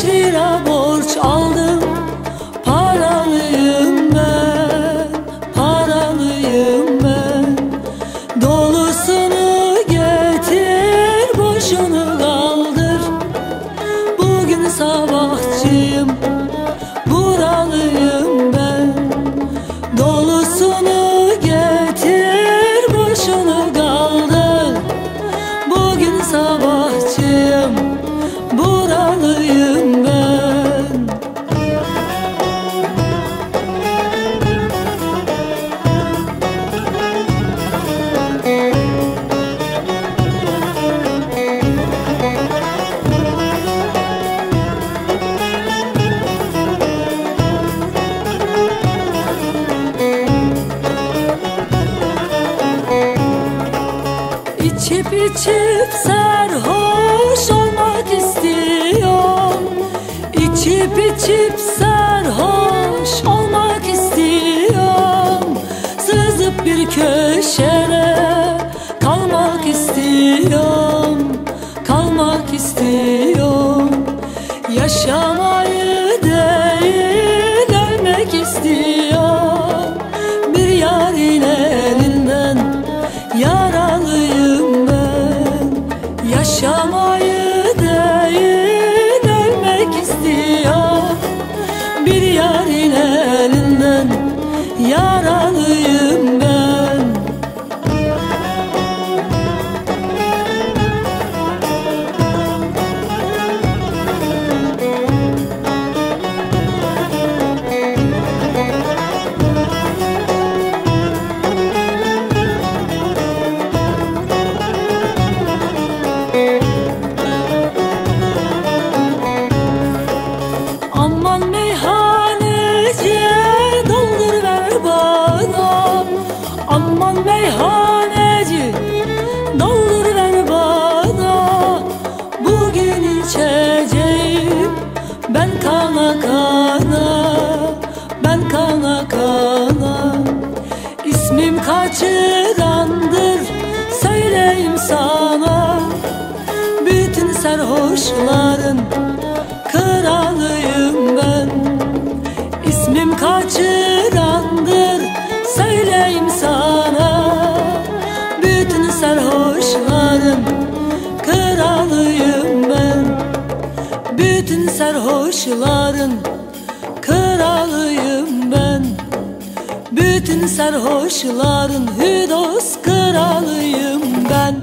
should all İçip sarhoş olmak istiyorum. İçip içip sarhoş olmak istiyorum. Sızıp bir köşede kalmak istiyorum Kalmak istiyorum. Yaşamayı değil ölmek istiyorum Yaşamayı değil İsmim kaçırandır söyleyeyim sana Bütün sarhoşların kralıyım ben. İsmim kaçırandır söyleyeyim sana. Bütün sarhoşların kralıyım ben. Bütün sarhoşların kralıyım ben Bütün sarhoşların hüdos kralıyım ben